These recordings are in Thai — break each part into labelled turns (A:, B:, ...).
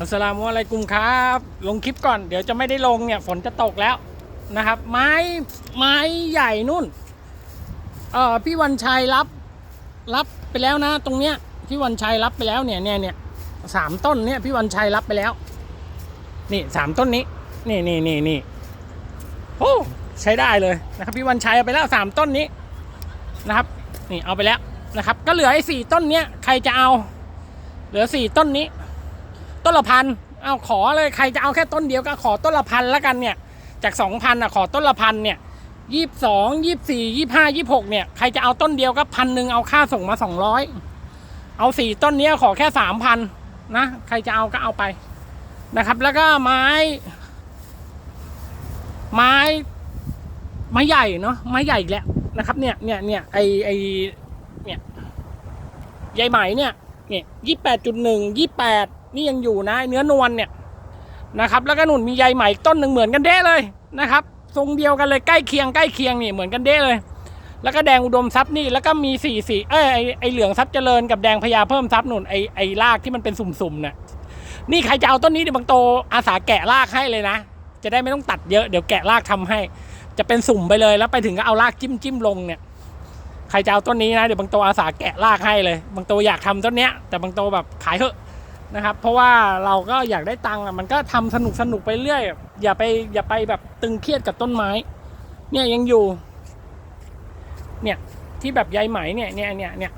A: อัสสลามุอะลัยกุมครับ ลงคลิปก่อนเดี๋ยวจะไม่ได้ลงเนี่ยฝนจะตกแล้วนะครับ ไม้ไม้ใหญ่นู่นเออพี่วันชัยรับ รับไปแล้วนะ ตรงเนี้ยพี่วันชัยรับไปแล้วเนี่ยเนี่ยเนี่ยสามต้นเนี่ยพี่วันชัยรับไปแล้ว นี่สามต้นนี้ นี่นี่นี่นี่โอ้ใช้ได้เลยนะครับ พี่วันชัยเอาไปแล้วสามต้นนี้นะครับ นี่เอาไปแล้วนะครับ ก็เหลือไอ้สี่ต้นเนี้ยใครจะเอา เหลือสี่ต้นนี้ ต้นละพันเอาขอเลยใครจะเอาแค่ต้นเดียวก็ขอต้นละพันแล้วกันเนี่ยจากสองพันอะขอต้นละพันเนี่ยยี่สิบสองยี่สิบสี่ยี่ห้ายี่หกเนี่ยใครจะเอาต้นเดียวก็พันหนึ่งเอาค่าส่งมาสองร้อยเอาสี่ต้นเนี้ยขอแค่สามพันนะใครจะเอาก็เอาไปนะครับ แล้วก็ไม้ ไม้ไม้ใหญ่เนาะไม้ใหญ่อีกแล้วนะครับ เนี่ยเนี่ยเนี่ยไอไอเนี่ยใยไหมเนี่ยเนี่ยยี่แปดจุดหนึ่งยี่แปด นี่ยังอยู่นะเนื้อนวลเนี่ยนะครับ แล้วก็หนุนมีใยไหมอีกต้นหนึ่งเหมือนกันเด้เลยนะครับ ทรงเดียวกันเลยใกล้เคียงใกล้เคียงนี่เหมือนกันเด้เลย แล้วก็แดงอุดมทรัพย์นี่แล้วก็มีสี่สีเอ้ยไอไอเหลืองทรัพย์เจริญกับแดงพญาเพิ่มทรัพย์หนุนไอไอรากที่มันเป็นสุ่มๆเนี่ยนี่ใครจะเอาต้นนี้เดี๋ยวบางโตอาสาแกะรากให้เลยนะ จะได้ไม่ต้องตัดเยอะเดี๋ยวแกะรากทำให้ จะเป็นสุ่มไปเลยแล้วไปถึงก็เอารากจิ้มจิ้มลงเนี่ยใครจะเอาต้นนี้นะเดี๋ยวบางโตอาสาแกะรากให้เลย บางโตอยากทำต้นเนี้ยแต่บางโตแบบขายเถอะ นะครับ เพราะว่าเราก็อยากได้ตังค์อะมันก็ทำสนุกสนุกไปเรื่อย อย่าไปอย่าไปแบบตึงเครียดกับต้นไม้ เนี่ยยังอยู่ เนี่ยที่แบบใยไหมเนี่ยเนี่ยเนี่ยเนี่ย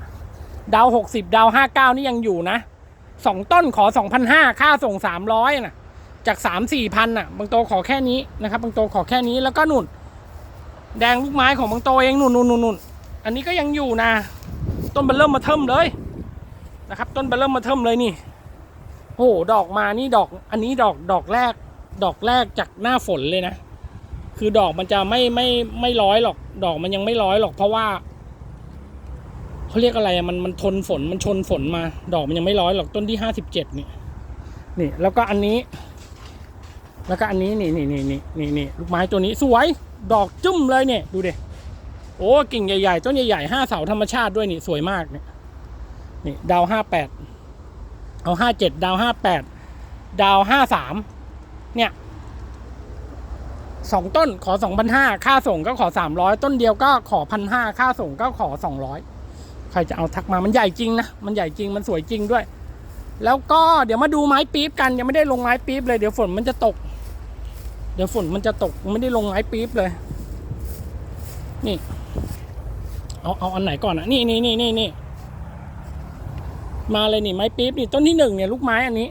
A: ดาวหกสิบดาวห้าเก้านี่ยังอยู่นะสองต้นขอสองพันห้าค่าส่งสามร้อยนะจากสามสี่พันอะ บางโตขอแค่นี้นะครับ บางโตขอแค่นี้แล้วก็นุ่น แดงลูกไม้ของบางโตเองนุ่นนุ่นนุ่นนุ่นอันนี้ก็ยังอยู่นะ ต้นเบลเริ่มมาเทิมเลยนะครับ ต้นเบลเริ่มมาเทิมเลยนี่ หดอกมานี่ดอก อันนี้ดอกดอกแรก ดอกแรกจากหน้าฝนเลยนะ คือดอกมันจะไม่ไม่ไม่ร้อยหรอก ดอกมันยังไม่ร้อยหรอกเพราะว่าเขาเรียกอะไรอะมันมันทนฝนมันชนฝนมา ดอกมันยังไม่ร้อยหรอกต้นที่ห้าสิบเจ็ดนี่นี่ แล้วก็อันนี้ แล้วก็อันนี้นี่นี่นี่นี่นี่นี่ลูกไม้ตัวนี้สวย ดอกจุ้มเลยเนี่ย ดูเดิโอ้กิ่งใหญ่ๆต้นใหญ่ๆห้าเสาธรรมชาติด้วยนี่สวยมากเนี่ยนี่ดาวห้าแปด เอาห้าเจ็ดดาวห้าแปดดาวห้าสามเนี่ยสองต้นขอสองพันห้าค่าส่งก็ขอสามร้อยต้นเดียวก็ขอพันห้าค่าส่งก็ขอสองร้อยใครจะเอาทักมามันใหญ่จริงนะ มันใหญ่จริงมันสวยจริงด้วย แล้วก็เดี๋ยวมาดูไม้ปี๊บกันยังไม่ได้ลงไม้ปี๊บเลยเดี๋ยวฝนมันจะตก เดี๋ยวฝนมันจะตกไม่ได้ลงไม้ปี๊บเลย นี่ เอาเอาอันไหนก่อนอะนี่นี่นี่นี่นี่ มาเลยนี่ไม้ปี๊บนี่ต้นที่หนึ่งเนี่ยลูกไม้อันนี้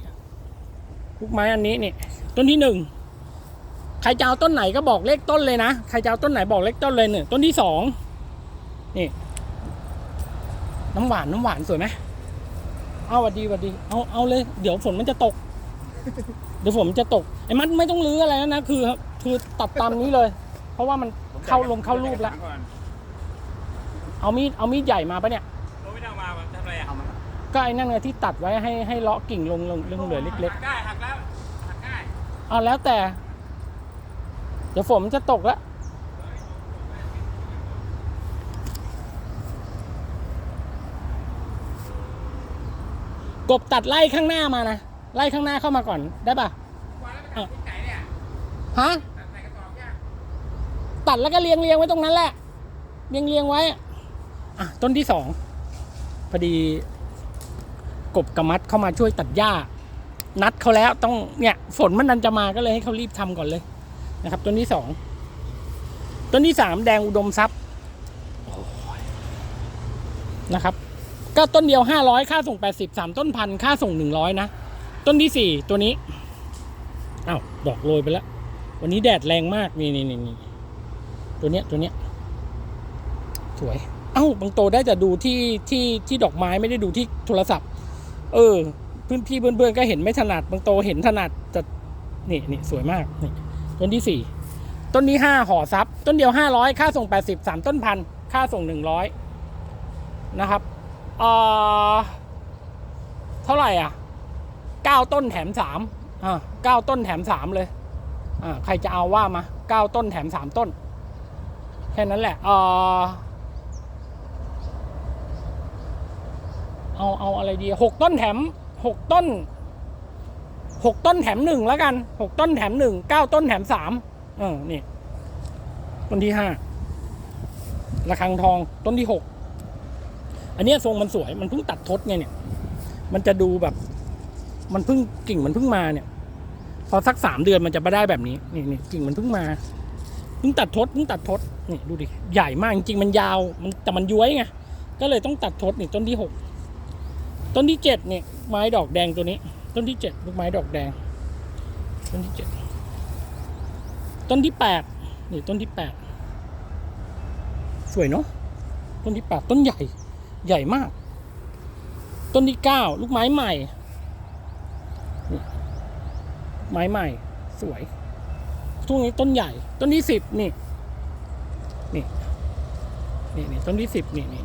A: ลูกไม้อันนี้นี่ต้นที่หนึ่งใครจะเอาต้นไหนก็บอกเลขต้นเลยนะใครจะเอาต้นไหนบอกเลขต้นเลยเนี่ยต้นที่สองนี่ น้ำหวานน้ำหวานสวยไหมเอาวัดดีวัดดี เอาเอาเลย เดี๋ยวฝนมันจะตก เดี๋ยวฝนมันจะตกไอ้มันไม่ต้องรื้ออะไรแล้วนะคือคือตัดตามนี้เลย เพราะว่ามันเข้าลงเข้ารูปแล้ว เอามีดเอามีดใหญ่มาปะเนี่ย ก็ไอ้นั่นไงที่ตัดไว้ให้ให้เลาะกิ่งลงลงลงเหลือเล็ก
B: หักได้หักแล้วหักได้
A: ๆเอาแล้วแต่ เดี๋ยวฝนมันจะตกแล้วกบตัดไล่ข้างหน้ามานะไล่ข้างหน้าเข้ามาก่อนได้ปะ
B: วันแล้วไปตัดที่ไหนเนี่ย
A: ฮะ
B: ตัดใส่กระสอบเนี่ย
A: ตัดแล้วก็เรียงเรียงไว้ตรงนั้นแหละ เรียงเรียงไว้อะอะ ต้นที่สองพอดี กบกมัดเข้ามาช่วยตัดหญ้า นัดเขาแล้วต้องเนี่ยฝนมันนันจะมาก็เลยให้เขารีบทำก่อนเลยนะครับ ต้นที่สองต้นที่สามแดงอุดมทรัพย์นะครับ ก็ต้นเดียวห้าร้อยค่าส่งแปดสิบสามต้นพันค่าส่งหนึ่งร้อยนะ ต้นที่สี่ตัวนี้อ้าวดอกโรยไปแล้ว วันนี้แดดแรงมากนี่นี่นี่นี่ตัวเนี้ยตัวเนี้ยสวย เอ้าบางโตได้แต่ดูที่ที่ที่ดอกไม้ไม่ได้ดูที่โทรศัพท์ เออพื้นพี่เพื่อนๆก็เห็นไม่ถนัดบางโตเห็นถนัดแต่นี่นี่สวยมากนี่ต้นที่สี่ต้นที่ห้าห่อซับต้นเดียวห้าร้อยค่าส่งแปดสิบสามต้นพันค่าส่งหนึ่งร้อยนะครับเอ่อเท่าไหร่อะเก้าต้นแถมสามอ่าเก้าต้นแถมสามเลยอ่าใครจะเอาว่ามาเก้าต้นแถมสามต้น แค่นั้นแหละเออ เอาเอาอะไรดีหกต้นแถมหกต้นหกต้นแถมหนึ่งแล้วกันหกต้นแถมหนึ่งเก้าต้นแถมสามเออนี่ ต้นที่ห้าระฆังทองต้นที่หกอันนี้ทรงมันสวยมันเพิ่งตัดทดไงเนี่ย มันจะดูแบบ มันเพิ่งกิ่งมันเพิ่งมาเนี่ย พอสักสามเดือนมันจะมาได้แบบนี้นี่นี่กิ่งมันเพิ่งมาเพิ่งตัดทดเพิ่งตัดทดนี่ดูดิใหญ่มากจริงๆมันยาวมันแต่มันย้วยไงก็เลยต้องตัดทดนี่ต้นที่หก ต้นที่เจ็ดเนี่ยไม้ดอกแดงตัวนี้ ต้นที่เจ็ดลูกไม้ดอกแดง ต้นที่เจ็ดต้นที่แปดนี่ต้นที่แปดสวยเนาะต้นที่แปดต้นใหญ่ ใหญ่มาก ต้นที่เก้าลูกไม้ใหม่นี่ไม้ใหม่ สวยช่วงนี้ต้นใหญ่ ต้นที่สิบนี่นี่นี่นี่ต้นที่สิบนี่นี่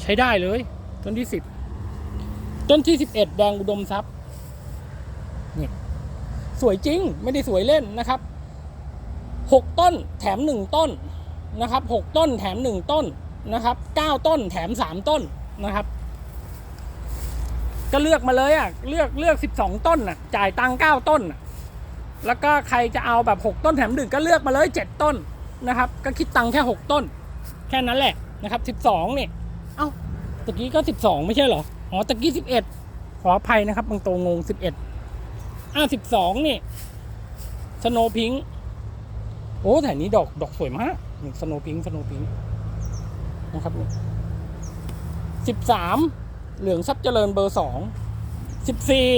A: ใช้ได้เลย ต้นที่สิบต้นที่สิบเอ็ดแดงอุดมทรัพย์นี่สวยจริงไม่ได้สวยเล่นนะครับหกต้นแถมหนึ่งต้นนะครับหกต้นแถมหนึ่งต้นนะครับเก้าต้นแถมสามต้นนะครับ ก็เลือกมาเลยอะเลือกเลือกสิบสองต้นอะจ่ายตังเก้าต้น แล้วก็ใครจะเอาแบบหกต้นแถมหนึ่งก็เลือกมาเลยเจ็ดต้นนะครับ ก็คิดตังแค่หกต้น แค่นั้นแหละนะครับสิบสองนี่ เอ้า ตะกี้ก็สิบสองไม่ใช่เหรอ อ๋อตะกี้สิบเอ็ดขออภัยนะครับบางโตงงสิบเอ็ดอ่าสิบสองนี่สโนพิงโอ้แต่นี้ดอกดอกสวยมากสโนพิงสโนพิงนะครับสิบสามเหลืองทรัพย์เจริญเบอร์สองสิบสี่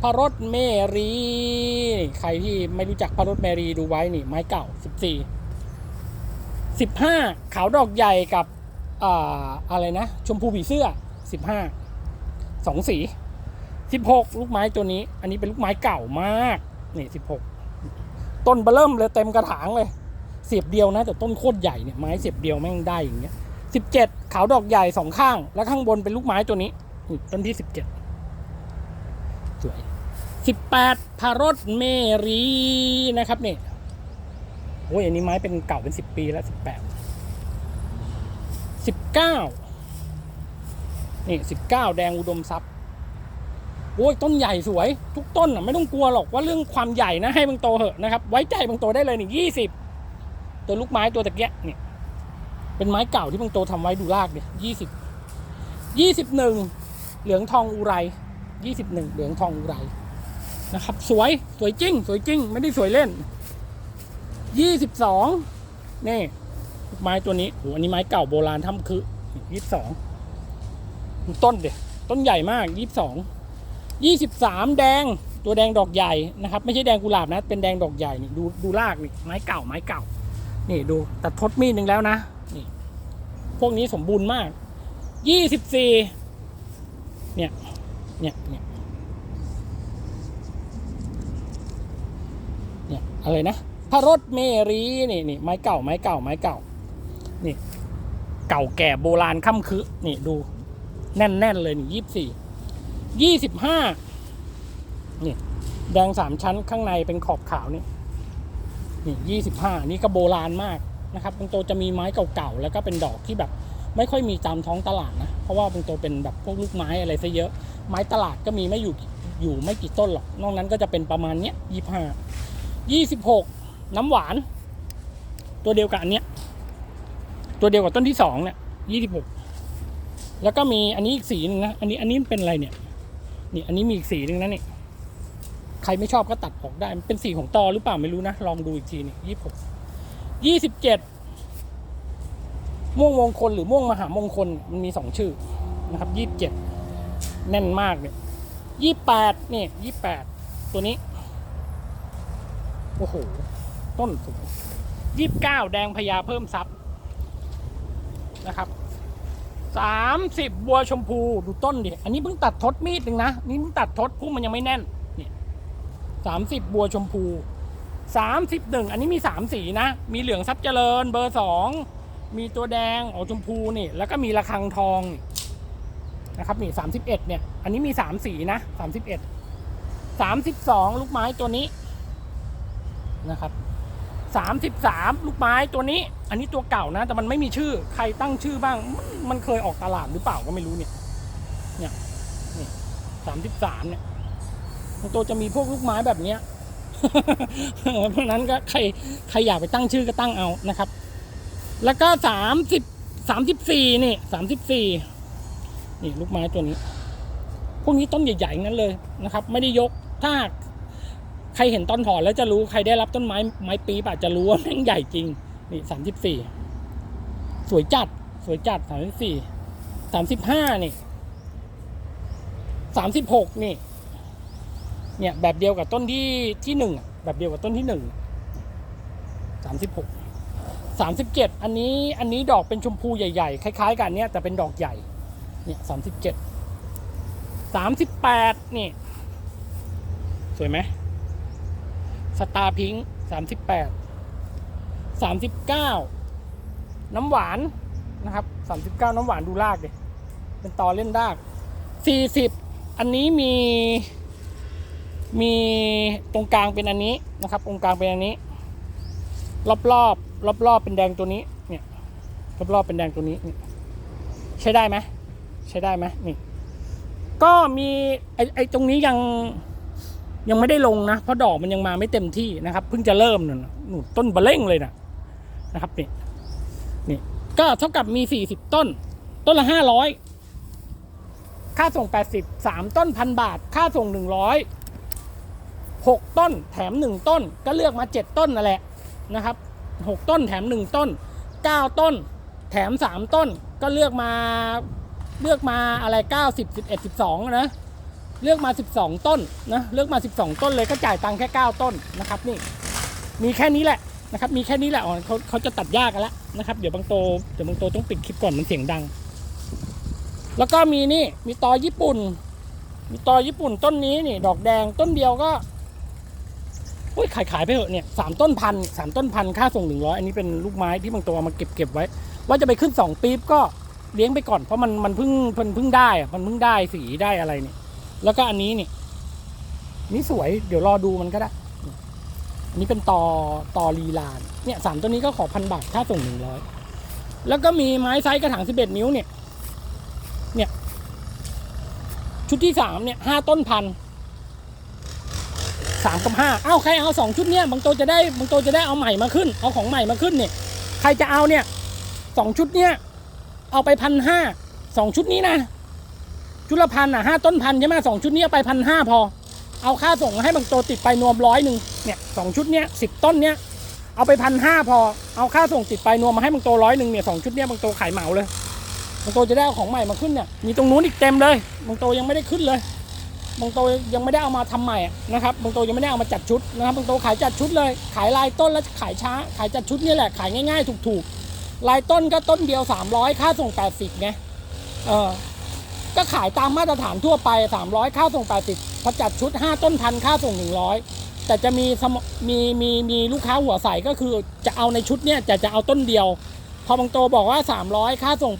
A: พระรถเมรี ใครที่ไม่รู้จักพระรถเมรีดูไว้นี่ ไม้เก่าสิบสี่สิบห้าขาวดอกใหญ่กับ อะไรนะ ชมพูผีเสื้อสิบห้าสองสีสิบหกลูกไม้ตัวนี้ อันนี้เป็นลูกไม้เก่ามาก นี่สิบหกต้นเบอเริ่มเลยเต็มกระถางเลย เสียบเดียวนะ แต่ต้นโคตรใหญ่เนี่ยไม้เสียบเดียวแม่งได้อย่างเงี้ยสิบเจ็ดขาวดอกใหญ่สองข้าง แล้วข้างบนเป็นลูกไม้ตัวนี้ต้นที่สิบเจ็ดสวยสิบแปดพารถเมรีนะครับนี่โอ้ยอันนี้ไม้เป็นเก่าเป็นสิบปีแล้วสิบแปด สิบเก้านี่สิบเก้าแดงอุดมทรัพย์โอ้ยต้นใหญ่สวย ทุกต้นอะไม่ต้องกลัวหรอกว่าเรื่องความใหญ่นะให้บางโตเหอะนะครับ ไว้ใจบางโตได้เลยนี่ยี่สิบตัวลูกไม้ตัวตะเกียะเนี่ยเป็นไม้เก่าที่บางโตทำไว้ดูรากเนี่ยยี่สิบยี่สิบหนึ่งเหลืองทองอุไรยี่สิบหนึ่งเหลืองทองอุไรนะครับ สวยสวยจริง สวยจริง ไม่ได้สวยเล่นยี่สิบสองนี่ ไม้ตัวนี้โหอันนี้ไม้เก่าโบราณทำคือยี่สิบสองต้นเด็ต้นใหญ่มากยี่สิบสองยี่สิบสามแดงตัวแดงดอกใหญ่นะครับ ไม่ใช่แดงกุหลาบนะ เป็นแดงดอกใหญ่นี่ดูดูรากนี่ไม้เก่าไม้เก่า นี่ดูตัดทดมีดหนึ่งแล้วนะนี่พวกนี้สมบูรณ์มากยี่สิบสี่เนี่ยเนี่ยเนี่ยเนี่ยอะไรนะพระรถเมรีนี่นี่ไม้เก่าไม้เก่าไม้เก่า นี่ เก่าแก่โบราณค่ำคือนี่ดู แน่น ๆ เลยนี่ยี่สี่ยี่สิบห้านี่แดงสามชั้นข้างในเป็นขอบขาวนี่นี่ยี่สิบห้านี่ก็โบราณมากนะครับบางโตจะมีไม้เก่าๆแล้วก็เป็นดอกที่แบบ ไม่ค่อยมีตามท้องตลาดนะ เพราะว่าบางโตเป็นแบบพวกลูกไม้อะไรซะเยอะ ไม้ตลาดก็มีไม่อยู่อยู่ไม่กี่ต้นหรอก นอกนั้นก็จะเป็นประมาณเนี้ยยี่ห้ายี่สิบหกน้ำหวาน ตัวเดียวกับอันเนี้ย ตัวเดียวกับต้นที่สองเนี่ยยี่สิบหกแล้วก็มีอันนี้อีกสีหนึ่งนะ อันนี้อันนี้เป็นอะไรเนี่ย นี่อันนี้มีอีกสีหนึ่งนะนี่ ใครไม่ชอบก็ตัดออกได้ มันเป็นสีของตอหรือเปล่าไม่รู้นะ ลองดูอีกทีนี่ยี่สิบหกยี่สิบเจ็ดม่วงมงคลหรือม่วงมหามงคลมันมีสองชื่อนะครับยี่สิบเจ็ดแน่นมากเนี่ยยี่แปดนี่ยี่แปดตัวนี้ โอ้โห ต้นสวยยี่สิบเก้าแดงพญาเพิ่มทรัพย์ นะครับสามสิบบัวชมพูดูต้นดิอันนี้เพิ่งตัดทดมีดหนึ่งนะนี่เพิ่งตัดทดพุ่มมันยังไม่แน่นเนี่ยสามสิบบัวชมพูสามสิบหนึ่งอันนี้มีสามสีนะ มีเหลืองทรัพย์เจริญเบอร์สองมีตัวแดงออกชมพูนี่ แล้วก็มีระฆังทองนี่นะครับนี่สามสิบเอ็ดเนี่ย อันนี้มีสามสีนะสามสิบเอ็ดสามสิบสองลูกไม้ตัวนี้นะครับ สามสิบสามลูกไม้ตัวนี้ อันนี้ตัวเก่านะ แต่มันไม่มีชื่อใครตั้งชื่อบ้าง มันเคยออกตลาดหรือเปล่าก็ไม่รู้เนี่ย เนี่ยนี่สามสิบสามเนี่ยตัวจะมีพวกลูกไม้แบบเนี้ยเพราะฉะนั้นก็ใครใครอยากไปตั้งชื่อก็ตั้งเอานะครับ แล้วก็สามสิบสามสิบสี่นี่สามสิบสี่นี่ลูกไม้ตัวนี้ พวกนี้ต้นใหญ่ๆนั้นเลยนะครับ ไม่ได้ยกถ้า ใครเห็นตอนถอนแล้วจะรู้ใครได้รับต้นไม้ไม้ปีบอาจจะรู้ว่าแม่งใหญ่จริงนี่สามสิบสี่สวยจัด สวยจัดสามสิบสี่สามสิบห้านี่สามสิบหกนี่ เนี่ยแบบเดียวกับต้นที่ที่หนึ่งอะแบบเดียวกับต้นที่หนึ่งสามสิบหกสามสิบเจ็ดอันนี้อันนี้ดอกเป็นชมพูใหญ่ๆ คล้ายๆ กันเนี่ยแต่เป็นดอกใหญ่ เนี่ยสามสิบเจ็ดสามสิบแปดนี่ สวยไหม ตาร์พิงค์สามสิบแปดสามสิบเก้าน้ำหวานนะครับสามสิบเก้าน้ำหวานดูรากดิเป็นตอเล่นรากสี่สิบอันนี้มีมีตรงกลางเป็นอันนี้นะครับ ตรงกลางเป็นอันนี้ รอบรอบรอบรอบเป็นแดงตัวนี้เนี่ยรอบรอบเป็นแดงตัวนี้นี่ใช้ได้ไหมใช้ได้ไหมนี่ ก็มีไอไอตรงนี้ยัง ยังไม่ได้ลงนะ เพราะดอกมันยังมาไม่เต็มที่นะครับ เพิ่งจะเริ่มนั่นน่ะนู่นต้นบะเล่งเลยนะนะครับนี่นี่ก็เท่ากับมีสี่สิบต้น ต้นละห้าร้อยค่าส่งแปดสิบสามต้นพันบาท ค่าส่งหนึ่งร้อยหกต้นแถมหนึ่งต้น ก็เลือกมาเจ็ดต้นนั่นแหละนะครับหกต้นแถมหนึ่งต้นเก้าต้น แถมสามต้น ก็เลือกมาเลือกมาอะไร9 10 11 12นะ เลือกมา 12 ต้นนะเลือกมา 12 ต้นเลยก็จ่ายตังค์แค่ 9 ต้นนะครับนี่มีแค่นี้แหละนะครับมีแค่นี้แหละอ๋อเขาเขาจะตัดยากกันแล้วนะครับเดี๋ยวบางโตเดี๋ยวบางโตต้องปิดคลิปก่อนมันเสียงดัง แล้วก็มีนี่มีตอญี่ปุ่น มีตอญี่ปุ่นต้นนี้นี่ ดอกแดงต้นเดียวก็อุ้ยขายขายไปเถอะเนี่ยสามต้นพันสามต้นพันค่าส่งหนึ่งร้อยอันนี้เป็นลูกไม้ที่บางตัวเอามาเก็บเก็บไว้ ว่าจะไปขึ้นสองปี๊บก็เลี้ยงไปก่อนเพราะมันมันเพิ่งมันเพิ่งได้มันเพิ่งได้สีได้อะไรเนี่ย แล้วก็อันนี้นี่นี่สวยเดี๋ยวรอดูมันก็ได้ อันนี้เป็นตอตอลีลาน เนี่ยสามตัวนี้ก็ขอพันบาทค่าส่งหนึ่งร้อยแล้วก็มีไม้ไซส์กระถางสิบเอ็ดนิ้วเนี่ย เนี่ย ชุดที่สามเนี่ยห้าต้นพันสามกับห้าเอ้าใครเอาสองชุดเนี่ยบางตัวจะได้บางตัวจะได้เอาใหม่มาขึ้น เอาของใหม่มาขึ้นเนี่ย ใครจะเอาเนี่ยสองชุดเนี่ย เอาไปพันห้าสองชุดนี้นะ ชุดละพันอะห้าต้นพันใช่ไหมสองชุดนี้เอาไปพันห้าพอ เอาค่าส่งให้บางตัวติดไปนวมร้อยหนึ่งเนี่ยสองชุดเนี้ยสิบต้นเนี้ยเอาไปพันห้าพอ เอาค่าส่งติดไปนวมมาให้บางตัวร้อยหนึ่งเนี่ยสองชุดเนี้ยบางตัวขายเหมาเลยบางตัวจะได้เอาของใหม่มาขึ้นเนี่ยมีตรงนู้นอีกเต็มเลยบางตัวยังไม่ได้ขึ้นเลยบางตัวยังไม่ได้เอามาทำใหม่นะครับบางตัวยังไม่ได้เอามาจัดชุดนะครับบางตัวขายจัดชุดเลย ขายลายต้นแล้วขายช้า ขายจัดชุดนี่แหละขายง่ายๆ ถูกๆลายต้นก็ต้นเดียว 300 ค่าส่ง 80ไงเออ ก็ขายตามมาตรฐานทั่วไป 300 ค่าส่ง 80พอจัดชุด 5 ต้นพันค่าส่ง 100 แต่จะมีมมีมีมีลูกค้าหัวใสก็คือจะเอาในชุดเนี่ยจะจะเอาต้นเดียว พอบางโตบอกว่า 300 ค่าส่ง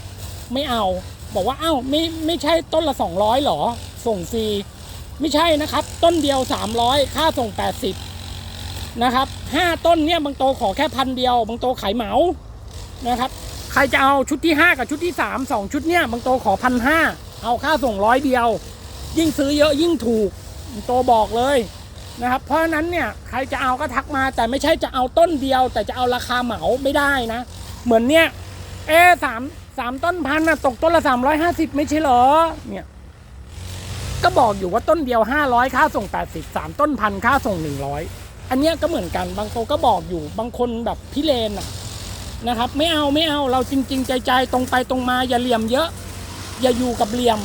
A: 80 ไม่เอา บอกว่าเอ้าไม่ไม่ใช่ต้นละ 200หรอ ส่งฟรีไม่ใช่นะครับ ต้นเดียว 300 ค่าส่ง 80 นะครับห้าต้นเนี่ยบางโตขอแค่พันเดียว บางโตขายเหมานะครับ ครจะเอาชุดที่ 5 กับชุดที่ 3 2 ชุดเนี่ยบางโตขอพันห้าเอาค่าส่งร้อยเดียว ยิ่งซื้อเยอะยิ่งถูกบางโตบอกเลยนะครับ เพราะฉะนั้นเนี่ยใครจะเอาก็ทักมา แต่ไม่ใช่จะเอาต้นเดียว แต่จะเอาราคาเหมาไม่ได้นะ เหมือนเนี่ยเอสามสามต้นพันนะตกต้นละสามร้อยห้าสิบไม่ใช่เหรอเนี่ยก็บอกอยู่ว่าต้นเดียว500ค่าส่ง80 3ต้นพันค่าส่ง100อันเนี้ยก็เหมือนกันบางโตก็บอกอยู่บางคนแบบพิเรนอะ นะครับ ไม่เอาไม่เอาเราจริง ๆ ใจใจตรงไปตรงมาอย่าเหลี่ยมเยอะ อย่าอยู่กับเหลี่ยม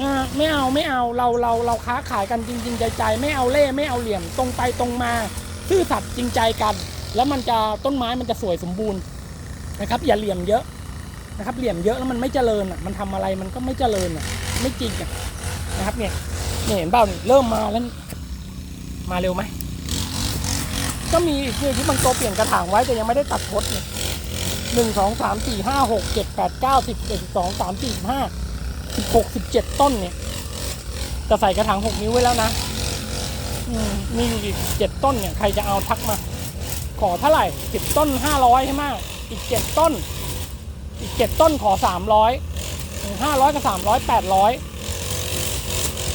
A: นะไม่เอาไม่เอาเราเราเราค้าขายกันจริง ๆ ใจใจไม่เอาเล่ไม่เอาเหลี่ยมตรงไปตรงมาซื่อสัตย์จริงใจกัน แล้วมันจะต้นไม้มันจะสวยสมบูรณ์นะครับ อย่าเหลี่ยมเยอะนะครับ เหลี่ยมเยอะแล้วมันไม่เจริญอะมันทำอะไรมันก็ไม่เจริญอะไม่จริงอะนะครับเนี่ยเนี่ยเห็นเปล่านี่เริ่มมาแล้วมาเร็วไหมก็มีคือที่บางตัวเปลี่ยนกระถางไว้แต่ยังไม่ได้ตัดทดเนี่ย หนึ่งสองสามสี่ห้าหกเจ็ดแปดเก้าสิบเอ็ดสองสามสี่ห้าสิบหกสิบเจ็ดต้นเนี่ยจะใส่กระถางหกนิ้วไว้แล้วนะมมีอยู่อีกเจ็ดต้นเนี่ยใครจะเอาทักมา ขอเท่าไหร่สิบต้นห้าร้อยใช่ไหมอีกเจ็ดต้น อีกเจ็ดต้นขอสามร้อยห้าร้อยกับสามร้อยแปดร้อย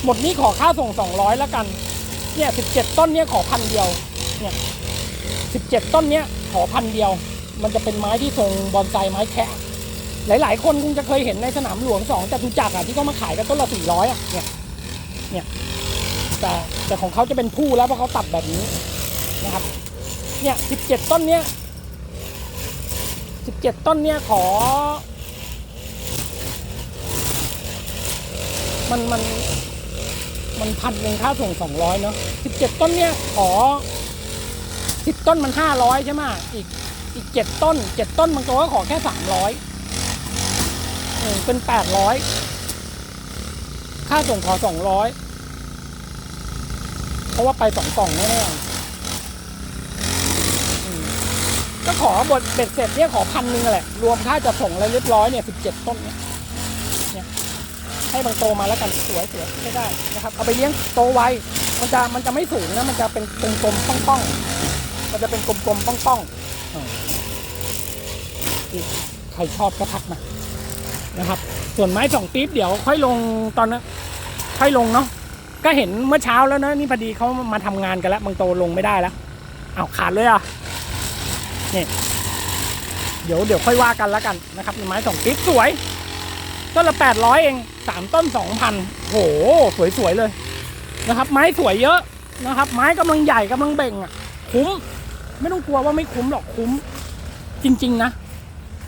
A: หมดนี้ขอค่าส่งสองร้อยแล้วกัน เนี่ยสิบเจ็ดต้นเนี่ยขอพันเดียว เนี่ยสิบเจ็ดต้นเนี่ยขอพันเดียว มันจะเป็นไม้ที่ทรงบอนไซไม้แคะหลาย ๆ คนคงจะเคยเห็นในสนามหลวงสองจตุจักรอะที่เขามาขายกันต้นละสี่ร้อยอะเนี่ยเนี่ยแต่แต่ของเขาจะเป็นผู้แล้วเพราะเขาตัดแบบนี้นะครับ เนี่ยสิบเจ็ดต้นเนี้ยสิบเจ็ดต้นเนี้ยขอ มันมันมันพันหนึ่งค่าส่งสองร้อยเนาะสิบเจ็ดต้นเนี้ยขอสิบต้นมันห้าร้อยใช่ไหมอีก อีกเจ็ดต้นเจ็ดต้นบางตัวก็ขอแค่สามร้อยเป็นแปดร้อยค่าส่งขอสองร้อยเพราะว่าไปสองกล่องแน่ๆก็ขอบทเบ็ดเสร็จเนี่ยขอพันหนึ่งแหละ รวมค่าจะส่งอะไรเรียบร้อยเนี่ยสิบเจ็ดต้นเนี่ยให้บางโตมาแล้วกันสวยสวยไม่ได้นะครับ เอาไปเลี้ยงโตไวมันจะมันจะไม่สูงนะ มันจะเป็นกลมๆป้องๆมันจะเป็นกลมๆป้องๆ ที่ใครชอบก็ทักมานะครับ ส่วนไม้สองปี๊บเดี๋ยวค่อยลงตอนนั้นค่อยลงเนาะก็เห็นเมื่อเช้าแล้วนะนี่พอดีเขามาทำงานกันแล้วบางโตลงไม่ได้แล้วเอาวขาดเลยอะนี่เดี๋ยวเดี๋ยวค่อยว่ากันแล้วกันนะครับไม้สองปี๊บสวยต้นละแปดร้อยเองสามต้นสองพันโหสวยๆเลยนะครับ ไม้สวยเยอะนะครับ ไม้กำลังใหญ่กำลังเบ่งอะคุ้ม ไม่ต้องกลัวว่าไม่คุ้มหรอกคุ้ม จริง ๆ นะ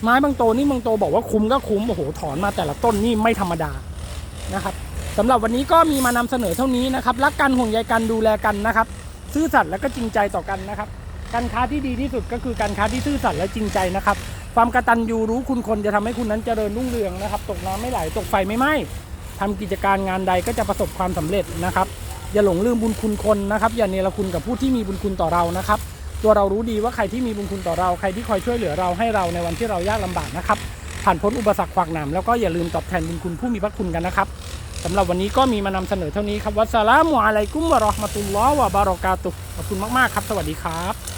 A: ไม้บางโตนี่บางโตบอกว่าคุ้มก็คุ้มโอ้โหถอนมาแต่ละต้นนี่ไม่ธรรมดานะครับสำหรับวันนี้ก็มีมานำเสนอเท่านี้นะครับรักกันห่วงใยกันดูแลกันนะครับ ซื่อสัตย์และก็จริงใจต่อกันนะครับ การค้าที่ดีที่สุดก็คือการค้าที่ซื่อสัตย์และจริงใจนะครับ ความกตัญญูรู้คุณคนจะทำให้คุณนั้นเจริญรุ่งเรืองนะครับ ตกน้ำไม่ไหลตกไฟไม่ไหม้ทำกิจการงานใดก็จะประสบความสำเร็จนะครับ อย่าหลงลืมบุญคุณคนนะครับ อย่าเนรคุณกับผู้ที่มีบุญคุณต่อเรานะครับ ตัวเรารู้ดีว่าใครที่มีบุญคุณต่อเราใครที่คอยช่วยเหลือเราให้เราในวันที่เรายากลำบากนะครับ ผ่านพ้นอุปสรรคขวากหนามแล้วก็อย่าลืมตอบแทนบุญคุณผู้มีพระคุณกันนะครับสำหรับวันนี้ก็มีมานำเสนอเท่านี้ครับวัสสลามุอะลัยกุมวะรอห์มะตุลลอฮ์วะบารอกาตุขอบคุณมากๆครับ สวัสดีครับ